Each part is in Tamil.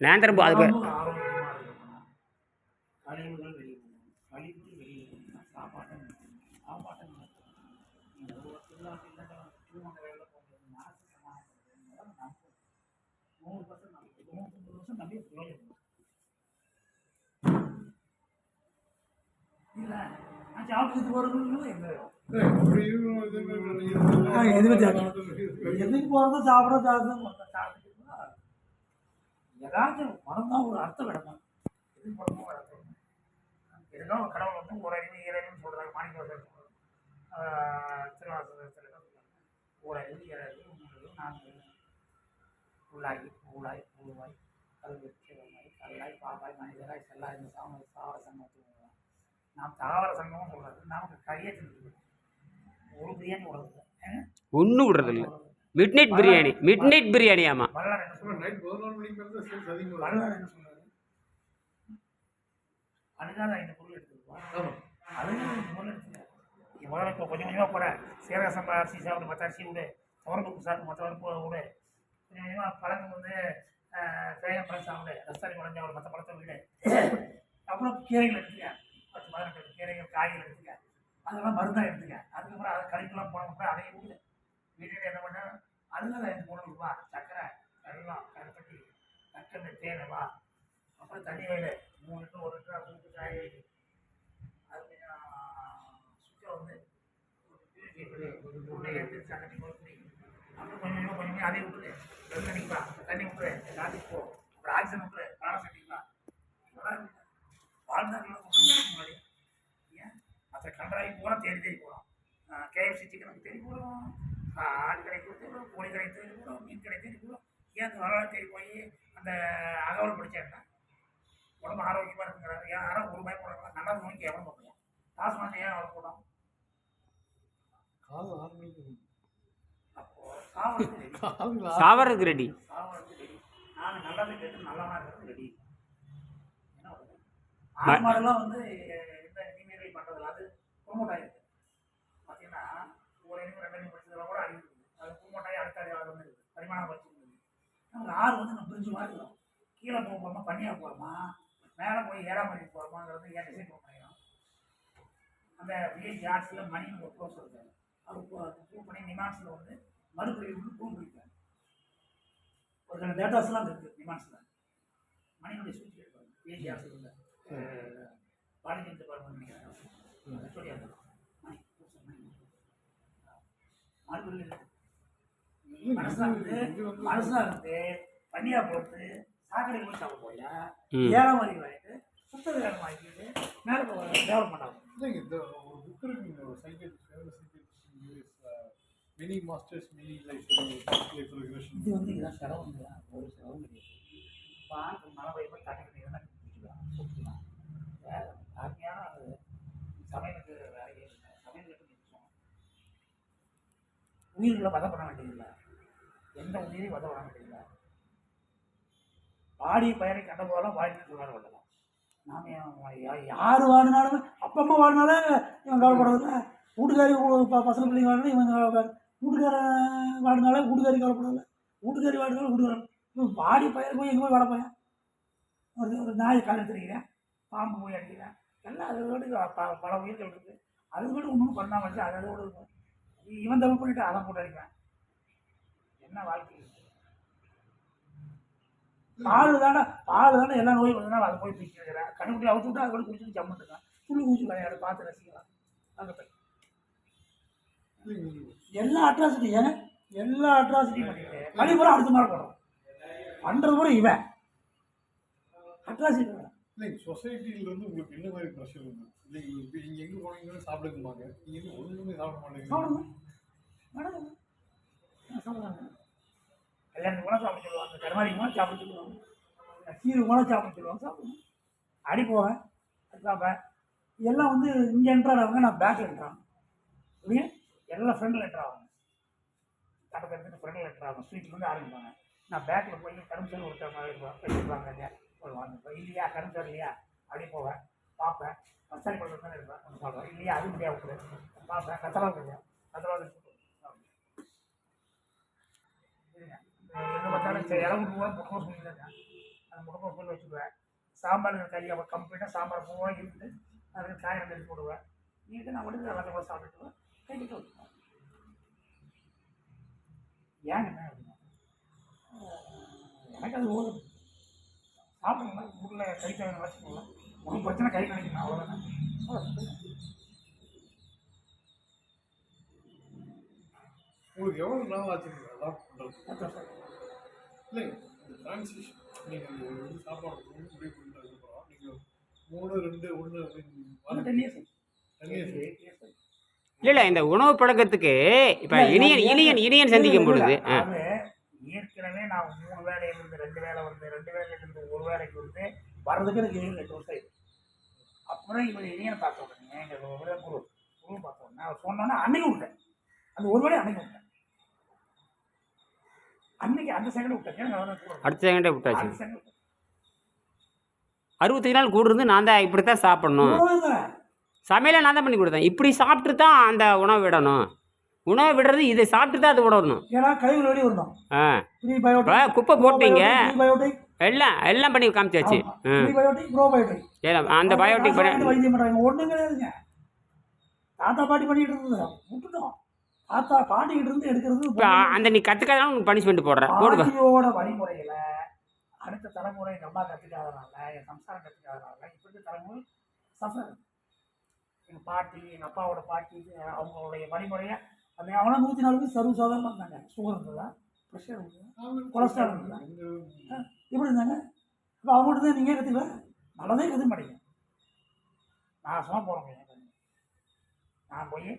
நேந்திரம் பூ அது எதுக்கு போகிறதோ சாப்பிட சாப்பிட சாப்பிட்டு ஏதாவது மனம் ஒரு அர்த்தம் விடமா எதுக்கு போகிறோமோ அர்த்தம்? ஏதோ ஒரு கடவுள் வந்து ஒரு அறிவு இறைவன் சொல்கிறாங்க மாணிக்கவாசர் திருவாசகத்தில் ஒரு அறிவு இறைவு மூணு நான்கு உள்ளாகி ஊழாய் ஊழ்வாய் கல்வி சிவமாய் கல்லாய் பாப்பாய் மனிதராய் செல்லா இந்த சாம தாவர சங்கத்தில் நாம் தாவர சங்கமும் சொல்கிறது நமக்கு கரியே செஞ்சு ஒரு பிரியாணி உடம்பு ஒன்றும் இல்லை midnight biryani midnight biryani ஆமாம் முதல்ல இப்போ கொஞ்சம் கொஞ்சமாக போட. சீரக சம்பா அரிசி சாப்பிடு மற்ற அரிசி விடு. துவரம்புக்கு சாப்பிடு மற்ற பருப்பு விடு. கொஞ்சம் கொஞ்சமாக பழங்கள் வந்து தேங்காய் பழம் சாப்பிடு. ரஸ்தாரி பழம் மற்ற பழத்தை விடு. அப்புறம் கீரைகள் எடுத்துக்க. பத்து பதினெட்டு கீரைகள் காய்கள் எடுத்துக்க. அதெல்லாம் மருந்தாக எடுத்துக்க. அதுக்கப்புறம் அதை கழிக்கெல்லாம் போனதுக்கப்புறம் அதையும் விடு. வீட்டில் என்ன பண்ண? அதுதான் இந்த பொருள் வா சக்கரை வெள்ளம் கருப்பட்டி தக்கண்டு தேனவா அப்புறம் தண்ணி வேலை மூணு லிட்டர் ஒரு லிட்டர் மூணு காய் அது கொஞ்சம் சுத்தம் வந்து உருளை எடுத்து சக்கரை குடி. அப்புறம் கொஞ்சம் கொஞ்சம் கொஞ்சம் விட்டுரு வெள்ளம் தண்ணி விட்டுரு காத்துக்கு போ. அப்புறம் ஆக்சிஜன் விட்டுரு பிராணம் சட்டிக்கலாம் வாழ்ந்தார்கள் முன்னாடி. ஏன்? மற்ற கன்றாய் பூரா தேடி தேடி போகிறோம் கேஎஃப்சி சிக்கனுக்கு தேடி போகிறோம் ஆடு கடைக்கு தேடி போகிறோம் கோழி தேடி போகிறோம் மீன் கடை தேடி போகிறோம் ஏன் அந்த வரலாறு தேடி போய் அந்த அகவல் படித்தேன்னா உடம்பு ஆரோக்கியமாக இருக்குங்கிறாரு. ஏன் யாரும் ஒரு பயம் போடுறாங்க நல்லா நோய்க்கு எவனும் பார்ப்போம் காசு வாங்க ஏன் அவ்வளோ போடும் காலை ஆறு மணிக்கு அப்போது சாவறதுக்கு ரெடி. நான் நல்லது கேட்டு நல்லவனா இருக்கிறது ரெடி. என்ன பண்ணுறது? ஆடு மாடெல்லாம் வந்து இந்த இன்ஜினியரிங் பண்ணுறதுல அது ப்ரொமோட் ஆகிருக்கு பார்த்தீங்கன்னா ஒரு ரெண்டு இனிமே படிச்சதெல்லாம் கூட அழிவு அது ப்ரொமோட் ஆகி அடுத்த அடி பரிமாணம் வச்சுருந்தது நமக்கு ஆறு வந்து நம்ம பிரிஞ்சு இருக்கும் கீழே போக போகிறோமா பண்ணியாக போகிறோமா மேலே போய் ஏறாமதி போகிறோமாங்கிறது ஏன் டிசைட் பண்ணிக்கிறோம் அந்த விஏஜி ஆர்ட்ஸில் மணின்னு ஒரு கோர்ஸ் இருக்காரு. அது ப்ரூவ் பண்ணி நிமான்ஸில் வந்து மறுபிரிவு வந்து ப்ரூவ் பண்ணிருக்காரு ஒரு சில டேட்டாஸ்லாம் இருக்குது நிமான்ஸில். மணியினுடைய சூழ்ச்சி எடுப்பாங்க விஏஜி ஆர்ட்ஸில் உள்ள பாலிஜன் டிபார்ட்மெண்ட் நினைக்கிறேன். சொல்லியா மணி மறுபிரிவு மனசா இருந்து பனியா போட்டு சாக்கடை போய் சாப்பிட போயா ஏழாம் வரி வாங்கிட்டு சுத்த வேலை வாங்கிட்டு மேலே டெவலப் பண்ணாங்க. மினி மாஸ்டர்ஸ் மினி லைஃப் இது வந்து இதான் செலவு இல்லையா ஒரு செலவு கிடையாது. பாட்டு மழை பெய்யும் தண்ணி கிடையாது குடிக்கலாம் குடிக்கலாம் வேற அருமையான சமையலுக்கு வேலையே இல்லை. நிச்சயம் உயிர்களை பண்ண வேண்டியதில்லை. எந்த உயிரையும் வதை பண்ண முடியல பாடி பயனை கண்ட போதெல்லாம் வாழ்க்கை சொல்லாத விடலாம் நாம் யார் வாழ்னாலும் அப்பா அம்மா வாழ்னாலே இவன் கவலைப்படுறதில்ல. வீட்டுக்காரி பசங்க பிள்ளைங்க வாழ்னாலும் இவன் கவலைப்பாரு வீட்டுக்காரன் வாழ்னாலே வீட்டுக்காரி கவலைப்படலை வீட்டுக்காரி வாழ்னாலும் வீட்டுக்காரன் இவன் பாடி பயிர் போய் எங்கே போய் வாட ஒரு ஒரு நாய் கல் எடுத்துருக்கிறேன். பாம்பு போய் அடிக்கிறேன். எல்லாம் அதோட ப- பல உயிர்கள் இருக்குது அது கூட ஒன்றும் பண்ணாமல் வச்சு அதோட இவன் தப்பு பண்ணிவிட்டு அதை போட்டு அடிப்பேன் என்ன வாழ்க்கை? பால் தானே பால் தானே எல்லா நோயும் வந்ததுனால அதை போய் பிடிச்சிருக்கிறேன் கண்ணுக்குட்டி அவுத்து விட்டு அதை கூட குடிச்சிட்டு ஜம்முட்டுருக்கேன் புள்ளி குச்சி விளையாடு பார்த்து ரசிக்கலாம் அந்த பையன். எல்லா அட்ராசிட்டியும் எல்லா அட்ராசிட்டியும் பண்ணிட்டு கழிப்புறம் அடுத்த மாதிரி போடுறோம் பண்ணுறது கூட இவன். அட்ராசிட்டி இல்லைங்க சொசைட்டில இருந்து உங்களுக்கு என்ன மாதிரி ப்ரெஷர் இருக்கு இப்போ நீங்கள் எங்கே போனீங்கன்னு சாப்பிடுங்கம்பாங்க நீங்கள் ஒன்றுமே சாப்பிட சாப்பிடுங்க மேடம் சாப்பிடுவாங்க கல்யாணத்துக்கு கூட சாப்பிட சொல்லுவாங்க. கருமாதிக்கு கூட சாப்பிட சொல்லுவாங்க. சீரு கூட சாப்பிட சொல்லுவாங்க. சாப்பிடுவோம். அடி போவேன். அது பார்ப்பேன் எல்லாம் வந்து இங்கே என்ட்ரான் ஆகுங்க நான் பேக்கில் என்ட்ரான் இல்லையா எல்லாம் ஃப்ரெண்டில் என்ட்ரு ஆவாங்க தட்டத்தை எடுத்துட்டு ஃப்ரெண்டில் என்ட்ரு ஆகும் ஸ்வீட்லேருந்து ஆரம்பிப்பாங்க நான் பேக்கில் போய் கரும்பு சொல்லி கொடுத்த மாதிரி வச்சுருப்பாங்க இல்லையா? ஒரு இல்லையா? கரும்பு இல்லையா? அப்படி போவேன். பார்ப்பேன். மசாலி பழம் தானே இருப்பேன். சாப்பிடுவேன். இல்லையா? அது முடியாது. பார்ப்பேன். கத்தலா இல்லையா? பார்த்தாலும் சரி இடம் விட்டு போக புக்கோஸ் பண்ணிட்டு இருக்கேன் அந்த முட்டை போல் வச்சுக்குவேன் சாம்பார் கையை கம்ப்ளீட்டாக சாம்பார் பூவா இருந்து அதுக்கு காய் எடுத்து போடுவேன். நீட்டு நான் வந்து எல்லாத்தையும் கூட சாப்பிட்டுக்குவேன். கை கிட்ட வச்சுக்குவேன் ஏங்க என்ன எனக்கு அது ஓடும் சாப்பிடுங்களா ஊரில் கை தேவை வச்சுக்கோங்களேன் ஒன்றும் பிரச்சனை கை கிடைக்கணும் அவ்வளோதானே உங்களுக்கு எவ்வளோ நாள் ஆச்சுங்க அதான் சார் இல்லை இந்த நீங்கள் சாப்பாடு முடிவு நீங்கள் மூணு ரெண்டு ஒன்று அப்படின்னு இல்லை உணவு பழக்கத்துக்கு இப்போ இனியன் இனியன் இனியன் சந்திக்கும் பொழுது ஏற்கனவே நான் மூணு வேலையில இருந்து ரெண்டு வேலை வந்து ரெண்டு வேலையில இருந்து ஒரு வேலைக்கு வந்து வர்றதுக்கு எனக்கு ஏழு எட்டு வருஷம் ஆயிடுச்சு. அப்புறம் இவர் இனியனை பார்த்த உடனே எங்கள் குரு குரு குரு பார்த்த உடனே அவர் சொன்னோன்னே அன்னைக்கு விட்டேன் அந்த ஒரு வேலையை அன்னைக்கு விட்டேன் அன்னைக்கு அந்த செகண்ட் கூட அடுத்த செகண்டே விட்டாச்சு. அறுபத்தஞ்சு நாள் கூட இருந்து நான் தான் இப்படி தான் சாப்பிடணும். சமையலை நான் தான் பண்ணி கொடுத்தேன். இப்படி சாப்பிட்டு தான் அந்த உணவு விடணும். உணவை விடுறது இதை சாப்பிட்டு தான் அது விடணும். ஏன்னா குப்பை போட்டீங்க. எல்லாம் எல்லாம் பண்ணி காமிச்சாச்சு. அந்த பயோட்டிக் பண்ணி தாத்தா பாட்டி பண்ணிட்டு இருந்தது விட்டுட்டோம். தாத்தா பாட்டிக்கிட்ட இருந்து எடுக்கிறது இப்போ அந்த நீ கற்றுக்காதான் உனக்கு பனிஷ்மெண்ட் போடுறேன். போடுவா பாட்டியோட வழிமுறைகளை அடுத்த தலைமுறை அம்மா கற்றுக்காதனால என் சம்சாரம் கற்றுக்காதனால இப்போ இருக்க தலைமுறை சஃபர் எங்கள் பாட்டி எங்கள் அப்பாவோட பாட்டி அவங்களுடைய வழிமுறையை அந்த அவனா நூற்றி நாலு பேர் சர்வ சாதாரணமாக இருந்தாங்க. சுகர் இருந்ததா? ப்ரெஷர் இருந்ததா? கொலஸ்ட்ரால் இருந்ததா? எப்படி இருந்தாங்க? அப்போ அவங்கள்ட்ட தான் நீங்கள் கற்றுக்கல நல்லதே கற்றுக்க மாட்டீங்க நான் சும்மா போகிறேன் நான் போய்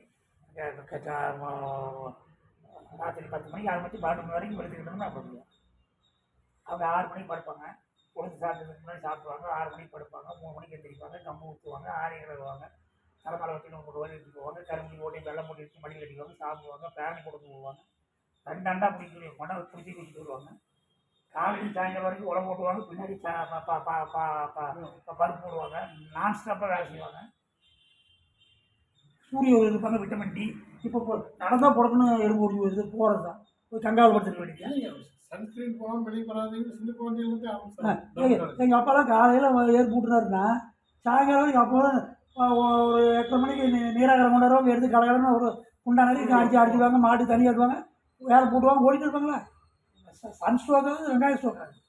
ராத்திரி பத்து மணிக்கு ஆறு மணிக்கு பன்னெண்டு மணி வரைக்கும் படுத்துக்கிட்டோம்னா நான் பண்ணுவேன் அவங்க ஆறு மணிக்கு படுப்பாங்க. பொழுது சாப்பிட்டதுக்கு முன்னாடி சாப்பிடுவாங்க. ஆறு மணிக்கு படுப்பாங்க. மூணு மணிக்கு எந்திரிப்பாங்க. கம்பு ஊற்றுவாங்க ஆறு வருவாங்க தலைமலை வச்சு ஒரு வழி எடுத்து போவாங்க. கரும்பு ஓட்டி வெள்ளம் போட்டு வச்சு மடி கட்டிக்குவாங்க சாப்பிடுவாங்க. பேன் கொடுத்து போவாங்க. ரெண்டு அண்டா பிடிச்சி மணல் பிடிச்சி குடிச்சிட்டு வருவாங்க காலையில் சாயங்காலம் வரைக்கும் உரம் போட்டுவாங்க. பின்னாடி சா- ப- பருப்பு போடுவாங்க. நான் ஸ்டாப்பாக வேலை செய்வாங்க. சூரிய ஒளி இருப்பாங்க விட்டமின் டி இப்போ இப்போ நடந்தால் பிறக்கணும் எலும்பு ஒடி வருது போகிறது தான் போய் கங்கால் படுத்துக்க வேண்டியது சன்ஸ்கிரீன் போகாமல் வெளியே வராதீங்கன்னு சின்ன குழந்தைகளுக்கு ஆரம்பிச்சாங்க எங்கள் அப்பாலாம் காலையில் ஏர் கூட்டுனாருன்னா சாயங்காலம் எங்கள் அப்பா ஒரு எட்டரை மணிக்கு நீராகரம் கொண்டு வருவாங்க எடுத்து கலகலன்னு ஒரு குண்டா நிறைய அடிச்சு அடிச்சுடுவாங்க மாட்டு தண்ணி கட்டுவாங்க வேலை போட்டுவாங்க ஓடிட்டு இருப்பாங்களா? சன் ஸ்ட்ரோக் ஆகுது வெங்காய ஸ்ட்ரோக் ஆகுது.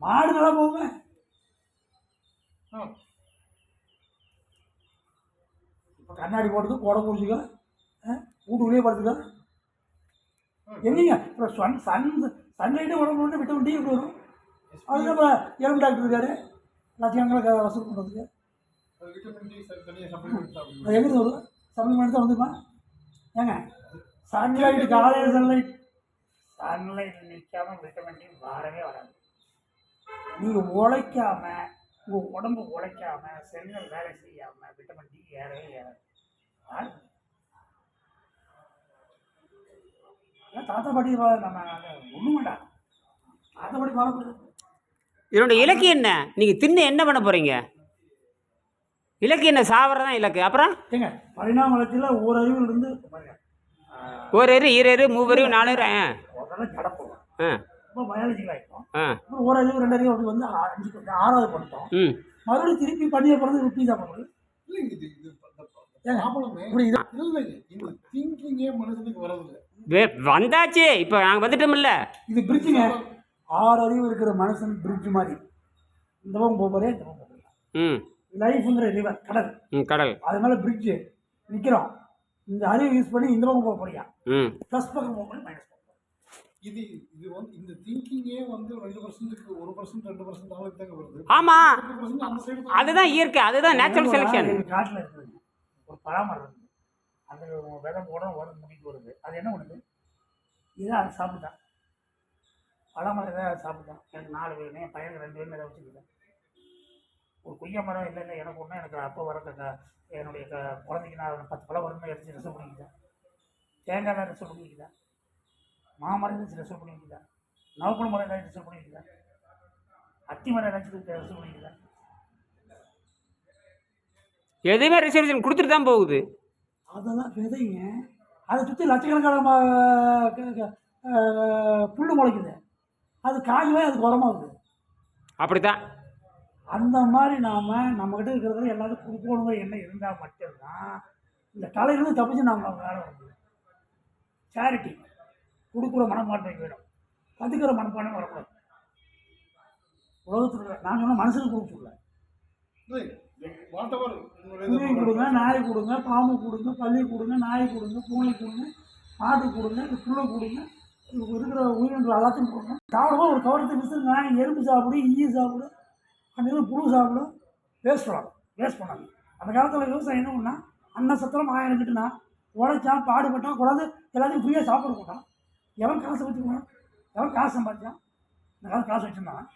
மாடு நல்லா போகுமே? ஆ. இப்போ கண்ணாடி போட்டது கொடை குடிச்சிக்க வீட்டுக்குள்ளேயே படுத்துக்க எங்கேங்க? இப்போ சன் சன் சன்லைட்டே உடம்பு விட்டமின் டி வரும். அதுக்கு அப்புறம் எலும்பு டாக்டர் இருக்காரு. லட்சங்களை வசூல் பண்ணுறதுக்கு அது எங்கே வரும் சப்ளிமெண்ட் தான் வந்துருமா ஏங்க? சன்லைட் காலையில் சன்லைட். சன்லைட் நிற்காம விட்டமின் டி வரவே வராது. நீங்கள் உழைக்காம உங்கள் உடம்பு உழைக்காம செல்கள் வேலை செய்யாமல் விட்டமின் டி ஏறவே ஏறாது. தாத்தா பாட்டி நம்ம வேண்டாம். தாத்தா பாட்டி வாழக்கூடாது இதனோட இலக்கு என்ன? நீங்கள் தின்னு என்ன பண்ண போகிறீங்க இலக்கு என்ன? சாவறதான் இலக்கு. அப்புறம்? ஏங்க பரிணாம வளர்ச்சியில் ஓரறிவில் இருந்து எரு ஈரரு மூவரு நாலு ஆ. இப்போ பயாலஜிக்கல் ஆகிட்டோம் ஆ. அப்புறம் ஓரறிவு ரெண்டறிவு அப்படி வந்து அஞ்சு கொஞ்சம் ஆறாவது பண்ணிட்டோம் ம். மறுபடியும் திருப்பி பண்ணியை பிறந்து ரிப்பீட் தான் பண்ணுறது வந்தாச்சு. இப்போ நாங்கள் வந்துட்டோம்ல இது பிரிட்ஜுங்க ஆறு அறிவு இருக்கிற மனுஷன் பிரிட்ஜ் மாதிரி. இந்த பக்கம் போக போறே இந்த பக்கம் போக ம். லைஃப்ங்கிற ரிவர் கடல். ம் கடல். அது மேலே பிரிட்ஜு நிற்கிறோம் இந்த அறிவு யூஸ் பண்ணி இந்த பக்கம் போக போறியா? ம். ப்ளஸ் பக்கம் போக போறியா? மைனஸ் இது இது வந்து இந்த திங்கிங்கே வந்து ரெண்டு பர்சன்ட்டுக்கு ஒரு பர்சன்ட் ரெண்டு பர்சன்ட் நாளைக்கு தாங்க வருது. ஆமாம் அதுதான் இயற்கை. அதுதான் நேச்சுரல் செலெக்ஷன் காட்டில் இருக்குது. ஒரு பராமரம் இருக்குது அந்த விதை போட வரும் முடிக்கு வருது. அது என்ன பண்ணுது? இதை அது சாப்பிட்டான் பழமரம் இதை அது சாப்பிட்டான் எனக்கு நாலு வேணும் என் பையனுக்கு ரெண்டு வேணும் இதை வச்சுக்கிட்டேன். ஒரு கொய்யா மரம் இல்லை இல்லை. எனக்கு ஒன்று எனக்கு அப்போ வர என்னுடைய குழந்தைக்கு நான் பத்து பழம் வரும்னு எடுத்து ரிசர்வ் பண்ணிக்கிட்டேன். தேங்காய் தான் ரிசர்வ் பண்ணிக்கிட்டேன். மாமரம் ரிசர்வ் பண்ணிக்கிட்டேன் நவக்குழ மரம் ரிசர்வ் பண்ணிக்கிட்டேன் அத்தி மரம் ஏதாச்சும் ரிசர்வ் பண்ணிக்கிட்டேன் எதுவுமே ரிசர்வேஷன் கொடுத்துட்டு தான் போகுது. அதெல்லாம் விதைங்க. அதை சுற்றி லட்சக்கணக்கான புல்லு முளைக்குது. அது காய் போய் அதுக்கு உரமா வருது. அப்படித்தான். அந்த மாதிரி நாம் நம்மக்கிட்ட இருக்கிறது எல்லாத்தையும் கொடுக்கணுங்கிற எண்ணம் இருந்தால் மட்டும்தான் இந்த கலையிலேருந்து தப்பிச்சு நம்ம வேலை சேரிட்டி கொடுக்குற மனப்பான்மை வேணும். கற்றுக்கிற மனப்பான்மை வரக்கூடாது. உலகத்தில் நான் சொன்ன மனுஷனுக்கு கொடுக்க சொல்ல. வாட் எவர் குருவி கொடுங்க நாய் கொடுங்க பாம்பு கொடுங்க பள்ளி கொடுங்க நாய் கொடுங்க பூனை கொடுங்க மாடு கொடுங்க புல்லை கொடுங்க இருக்கிற உயிரினங்கள் எல்லாத்தையும் கொடுங்க. சாப்பிடும்போது ஒரு கவரத்தை விசுங்க எறும்பு சாப்பிடும் ஈ சாப்பிடும் அந்த புழு சாப்பிடும் வேஸ்ட் பண்ணலாம் வேஸ்ட் பண்ணாங்க அந்த காலத்தில் விவசாயம் என்ன பண்ணா அன்ன சத்திரம் ஆயிரம் கிட்டுனா உழைச்சான் பாடுபட்டான் கூடாது எல்லாத்தையும் ஃப்ரீயாக சாப்பிட போட்டான் எவன் காசு வச்சுக்குவான் எவன் காசு சம்பாதிச்சான்? இந்த காலத்து காசு வச்சுருந்தான்?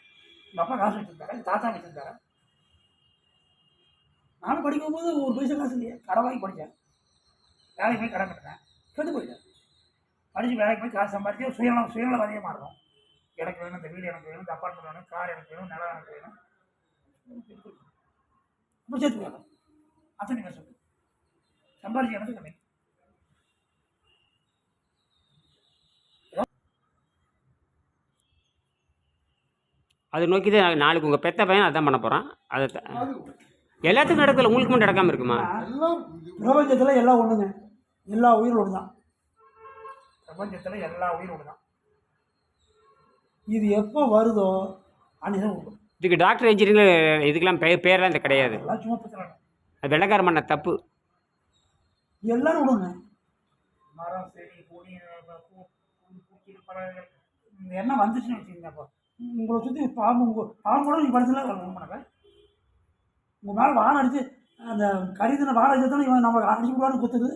எங்கள் அப்பா காசு வச்சுருந்தாரு? எங்கள் தாத்தா வச்சுருந்தாரு? நானும் படிக்கும்போது ஒரு பைசா காசு இல்லையே. கடை வாங்கி படித்தேன். வேலைக்கு போய் கடை கட்டினேன். கெட்டு போயிட்டேன். படித்து வேலைக்கு போய் காசு சம்பாதிச்சு சுயநலம் சுயநலவாதியாக மாறுறோம். எனக்கு வேணும் இந்த வீடு எனக்கு வேணும் இந்த அப்பார்ட்மெண்ட் வேணும் கார் எனக்கு வேணும் நிலம் எனக்கு வேணும். அப்போ சேர்த்து போயிடும் அத்தனை பேர் சொல்லு சம்பாதிச்சு எனக்கு கம்மி? அதை நோக்கி தான் நாளைக்கு உங்கள் பெத்த பையன் அதான் பண்ண போகிறான் அதை த- எல்லாத்துக்கும் நடக்கல உங்களுக்கு மட்டும் நடக்காமல் இருக்குமா? எல்லாம் பிரபஞ்சத்தில் எல்லாம் ஒன்றுங்க எல்லா உயிரும் ஒன்று தான் பிரபஞ்சத்தில் எல்லா உயிரும் ஒன்று தான் இது எப்போ வருதோ அன்னைக்கு உண்டு இதுக்கு டாக்டர் இன்ஜினியரிங் இதுக்கெல்லாம் பேர் பேரெல்லாம் இந்த கிடையாது. எல்லாம் சும்மா பத்திரம் அது வெள்ளக்காரன் பண்ண தப்பு. எல்லாரும் விடுங்க மரம் செடி கொடி பூ பூ, பூச்சி பறவைகள் இந்த எண்ணம் வந்துச்சுன்னு வச்சுக்கோங்க அப்போ. உங்களை சுற்றி பாம்பு உங்கள் பாம்பு கூட நீங்கள் படிச்சுலாம் பண்ணாங்க உங்கள் மேலே வானம் அடித்து அந்த கரிதின வாழை அடிச்சதானே இவன் நம்ம அடிச்சு விடுவான்னு கொத்துது.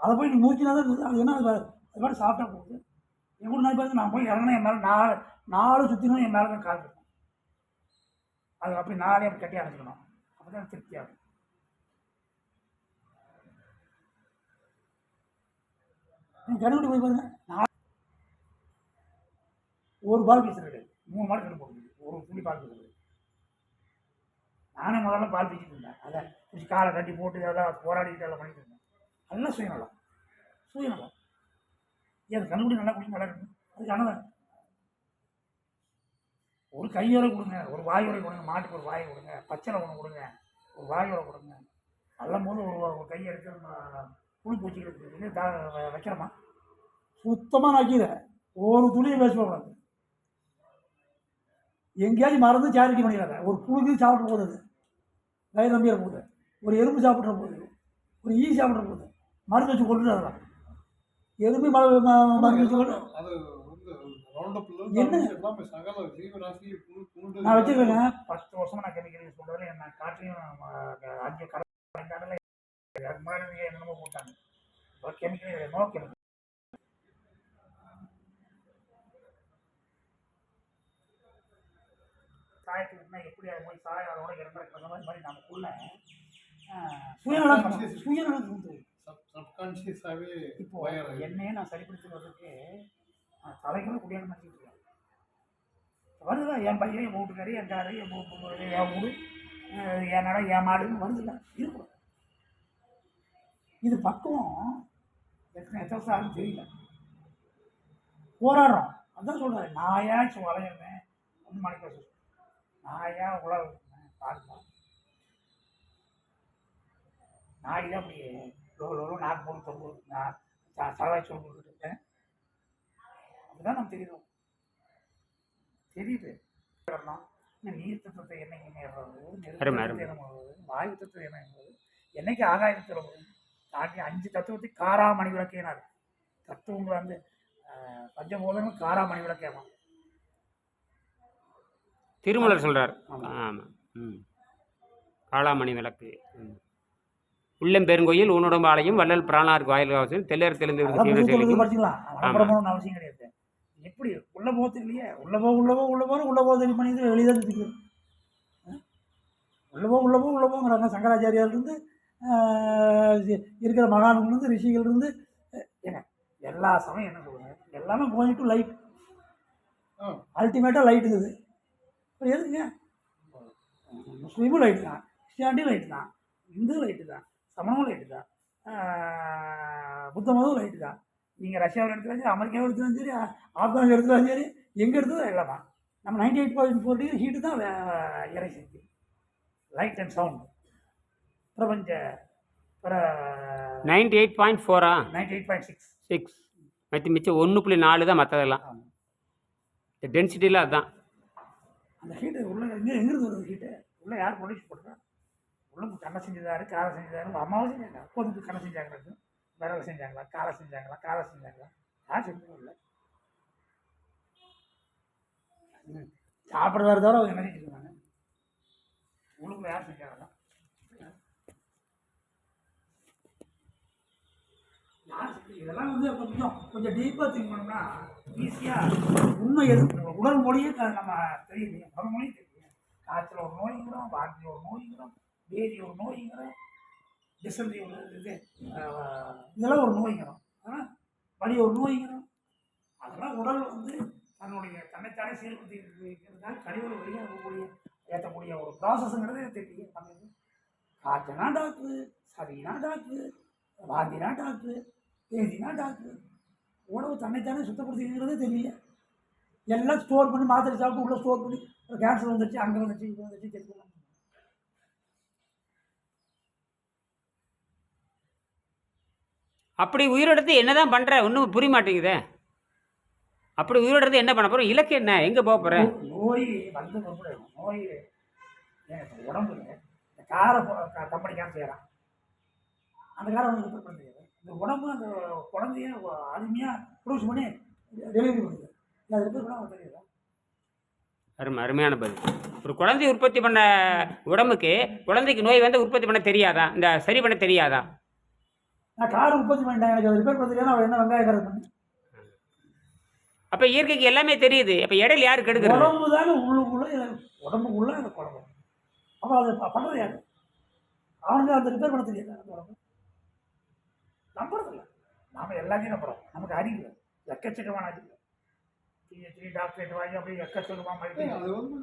அதை போய் நீ மூச்சினா தான் அது என்ன அது அது மாதிரி சாப்பிட்டா போகுது என் கூட நான் பார்த்து நான் போய் இறங்கினா என் மேலே நாலு நாலு சுற்றினும் என் மேலே தான் கால் இருக்கும். அது அப்படி நாளே அப்படி கட்டி அடைச்சிக்கணும். அப்போ தான் திருப்தியாகும் கருவிட்டு போய் பாருங்க. நான் ஒரு பால் பீஸ் கிடையாது மூணு மாடு கண்டு போடுது ஒரு துணி பால் பீஸ் கிடையாது நானே முதல்ல பால் பீச்சிட்டு இருந்தேன். அதை பிடிச்சி காலை கட்டி போட்டு அதெல்லாம் போராடிக்கிட்டு எல்லாம் பண்ணிட்டு இருந்தேன். எல்லாம் சுயநலம். சுயநலம். ஏன் கண்டுபிடி நல்லா குடிச்சு நல்லா இருக்கு. அதுக்கு அண்ணன் ஒரு கையோட கொடுங்க. ஒரு வாயோட கொடுங்க. மாட்டுக்கு ஒரு வாயை கொடுங்க. பச்சளை ஒன்று கொடுங்க. ஒரு வாயோட கொடுங்க. அல்லும் போது ஒரு ஒரு கையை எடுத்து நம்ம புளி பூச்சிகளுக்கு வைக்கிறோமா? சுத்தமாக நக்கீரை ஒரு துளியும் வேஸ்ட் எங்கேயாச்சும் மறந்து சேரிட்டி பண்ணிடாத. ஒரு புழுகு சாப்பிட போகுது. வயிறு நம்பிட போகுது. ஒரு எறும்பு சாப்பிட்ற போகுது. ஒரு ஈ சாப்பிட்ற போகுது. மருந்து வச்சு அதெல்லாம் எறும்பு ம ம- மருந்து வச்சு கொண்டு என்ன? நான் வச்சுருக்கேங்க. பத்து வருஷமா நான் கெமிக்கல் யூஸ் பண்ணுறதுல என்ன காட்டிலையும் அஞ்சு கடை என்னமோ போட்டாங்க. கெமிக்கல் நோ கெமிக்கல் சாயத்துக்குன்னா எப்படி அது போய் சாயம் அதோட இறந்துருக்கிற மாதிரி மாதிரி நமக்குள்ள சுயநலம். சுயநலம் தூண்டுது. சப்கான்சியஸாவே இப்போ என்னையே நான் சரிப்படுத்தி வர்றதுக்கு நான் தலைகளை குடியாக மாற்றிட்டு இருக்கேன். வருதுல என் பையன் என் வீட்டுக்காரி என் காரு என் என் வீடு என் நடம் என் மாடுன்னு வருதுல்ல இருக்கும். இது பக்குவம் எத்தனை எத்தனை வருஷம் தெரியல. போராடுறோம். அதான் சொல்கிறாரு நாயாச்சும் வளையிறேன். மணிக்கு வருஷம் நாயா உலக பாருங்க நாய் தான் அப்படி லோ நாக்கு போட்டு தொங்கு நான் சலவாய் சொல்லி இருக்கேன்? அப்படிதான் நம்ம தெரியுறோம் தெரியுது. நீர் தத்துவத்தை. என்ன பண்ணுறது வாயு தத்துவம் என்ன பண்ணுறது என்னைக்கு ஆகாயத்தில் தாண்டி அஞ்சு தத்துவத்தை காராமணி விளக்கேனார். தத்துவங்களை வந்து பஞ்சபூதங்கள் காராமணி விளக்கேமா திருமலர் சொல்கிறார் ஆமா. ஆமாம் ம். காளாமணி விளக்கு. ம் உள்ளம் பெருங்கோயில் உன்னுடம்பு ஆலயம் வள்ளல் பிராணாருக்கு வாயில் வாசல் தெல்லர் தெளிந்து அவசியம் கிடையாது. எப்படி? உள்ள போகிறது இல்லையே. உள்ள போ உள்ள போ உள்ள போகிற உள்ள போக தெரியும் பண்ணி வெளியே தான் தெரியும் உள்ள போ உள்ள போ உள்ள போங்கிறாங்க. சங்கராச்சாரியார்லேருந்து இருக்கிற மகான்கள்லேருந்து ரிஷிகள்லேருந்து ஏங்க எல்லா சமயம் என்ன சொல்லுங்க எல்லாமே கோயிங் டு லைட். அல்டிமேட்டாக லைட் இருக்குது. அப்புறம் எதுக்குங்க? முஸ்லீமும் லைட்டு தான் கிறிஸ்டியானிட்டியும் லைட்டு தான் இந்து லைட்டு தான் சமணமும் லைட்டு தான் புத்த மதமும் லைட்டு தான். நீங்கள் ரஷ்யாவில் எடுத்தாலும் சரி அமெரிக்காவில் எடுத்தாலும் சரி ஆப்கானில் எடுத்தாலும் சரி எங்கே எடுத்தாலும் எல்லாமா. நம்ம ninety eight point four degree heat தான் இறை சக்தி லைட் அண்ட் சவுண்ட் பிரபஞ்ச ninety eight point ஃபோரா ninety eight point six six மிச்சம் ஒன்று புள்ளி நாலு தான் மற்றதெல்லாம் இந்த டென்சிட்டியில் அதுதான் எங்கே எங்கிருந்து வருது ஹீட்டு உள்ளே யார் ப்ரொடியூஸ் பண்ணுறா உள்ள கண்ணை செஞ்சதாரு காலை செஞ்சதாரு. அம்மாவும் செஞ்சாங்க. அப்போதுக்கு கண்ணை செஞ்சாங்க விரலை செஞ்சாங்களா? காலை செஞ்சாங்களா? காலை செஞ்சாங்களா? யார் செஞ்சதும் இல்லை. சாப்பிட்ற தவிர அவங்க என்ன செஞ்சுருக்காங்க? உள்ளுக்குள்ள யார் செஞ்சாங்களா? இதெல்லாம் வந்து கொஞ்சம் கொஞ்சம் டீப்பாக திங்க் பண்ணோம்னா ஈஸியாக உண்மை எது உடல் மொழியே க- நம்ம தெரியுது. உடல் மொழியும் தெரியும் காய்ச்சல் ஒரு நோய்ங்கிறோம் வாந்தி ஒரு நோய்ங்கிறோம் பேதி ஒரு நோய்ங்கிறோம் டிசன்ட்ரி ஒரு இது இதெல்லாம் ஒரு நோய்ங்கிறோம். வலி ஒரு நோய்ங்கிறோம். அதெல்லாம் உடல் வந்து தன்னுடைய தன்னைத்தானே சீர்படுத்தி இருக்கிறதுனால கழிவுகள் வழியாக இருக்கக்கூடிய ஏற்றக்கூடிய ஒரு ப்ராசஸ்ங்கிறது தெரியும் பண்ணுது. காய்ச்சனா டாக்டரு சதினா டாக்டரு வாந்தினா டாக்டரு பேதினா டாக்டரு உணவு தன்னைத்தானே சுத்தப்படுத்திக்கிறதே தெரியல. எல்லாம் ஸ்டோர் பண்ணி மாத்திரை சாப்பிட்டு உள்ளே ஸ்டோர் பண்ணி கேன்சர் வந்துச்சு அங்கே வந்துச்சு இங்கே வந்துச்சு தெரிஞ்சுக்கலாம் அப்படி உயிரிழந்து என்ன தான் பண்ணுற ஒன்றும் புரிய மாட்டேங்குதே. அப்படி உயிரிழந்து என்ன பண்ண போகிறோம் இலக்கு என்ன? எங்கே போக போகிற நோய் வந்து நோய் உடம்புல இந்த காரை கம்பெனிக்காரன் செய்கிறான் அந்த காரை அவனுக்கு ரிப்பேர் பண்ண தெரியாது இந்த உடம்பு அந்த குழந்தைய அருமையாக ப்ரொடியூஸ் பண்ணி டெலிவரி பண்ணுது அது ரிப்பேர் பண்ண தெரியாதா அருமை அருமையான பதில். ஒரு குழந்தை உற்பத்தி பண்ண உடம்புக்கு குழந்தைக்கு நோய் வந்து உற்பத்தி பண்ண தெரியாதா? இந்த சரி பண்ண தெரியாதா? நான் கார் உற்பத்தி பண்ணிட்டேன் எனக்கு ரிப்பேர் பண்ண என்ன வெங்காய காரை பண்ணி? அப்போ இயற்கைக்கு எல்லாமே தெரியுது. அப்போ இடையில யாரு கெடுக்கிறது? உடம்பு தானே உள்ளுக்குள்ளே உடம்புக்குள்ளே அந்த குழம்பு. அப்போ அதை ப- பண்றது யாரு? அவனுக்கு அந்த ரிப்பேர் பண்ண தெரியாது அந்த உடம்பு நம்புறதில்ல. நாம எல்லாத்தையும் நம்புறோம். நமக்கு அறிவு. எக்கச்சக்கமான அறிவு. பிஹெச்டி டாக்டரேட் வாங்கி அப்படியே எக்கச்சக்கமாக மறுபடியும்? அது வந்து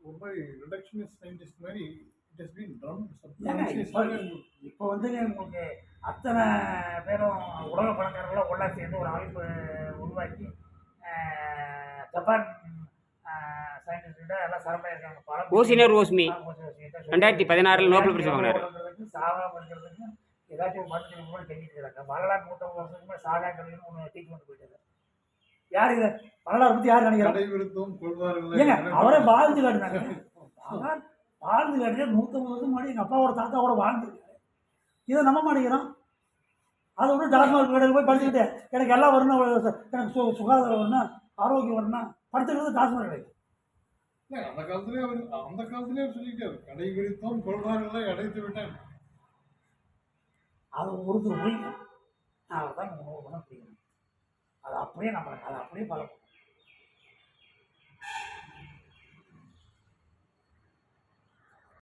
ஒரு மாதிரி ரிடக்ஷனிஸ்ட் சயின்டிஸ்ட் மாதிரி இட் ஹஸ் பீன் டன் இப்போ வந்து உங்களுக்கு அத்தனை பேரும் உலக பணக்காரர்களும் ஒன்றா சேர்ந்து ஒரு அமைப்பு உருவாக்கி ஜப்பான் சயின்டிஸ்ட எல்லாம் சரமையாக இருக்காங்க ஓசினர் ஓஸ்மி. ரெண்டாயிரத்தி பதினாறில் நோபல் பரிசு வாங்கினாரு. சாகாம இருக்கிறதுக்கு ஏதாச்சும் மருந்து கூட தெரிஞ்சுட்டு இருக்காங்க வரலாறு நூற்றம்பது வருஷத்துக்கு மேலே சாகா கல்வின்னு ஒன்று ட்ரீட்மெண்ட் போயிட்டு வரலாறு இது? வரலாறு பற்றி யார் நடைபெறுத்தும் ஏங்க அவரே வாழ்ந்து காட்டினாங்க. மகான் வாழ்ந்து காட்டிய நூற்றம்பது வருஷம் முன்னாடி எங்கள் அப்பாவோட தாத்தாவோட வாழ்ந்துருக்காரு. இதை நம்ப மாட்டேங்கிறோம் அது ஒன்றும் டாக்டர் கடையில் போய் படிச்சுக்கிட்டு எனக்கு எல்லாம் வரணும் எனக்கு சு சுகாதாரம் வரணும் ஆரோக்கியம் வரணும் படுத்துக்கிறது டாக்டர் கிடையாது அந்த காலத்திலே அவர் அந்த காலத்திலே சொல்லிட்டாரு கடை விரித்தோம் கொள்வார்களை அடைத்து விட்டேன். அது ஒருத்தர் போய் நான் தான் உணவு அது அப்படியே நம்ம அதை அப்படியே பழக்கம்.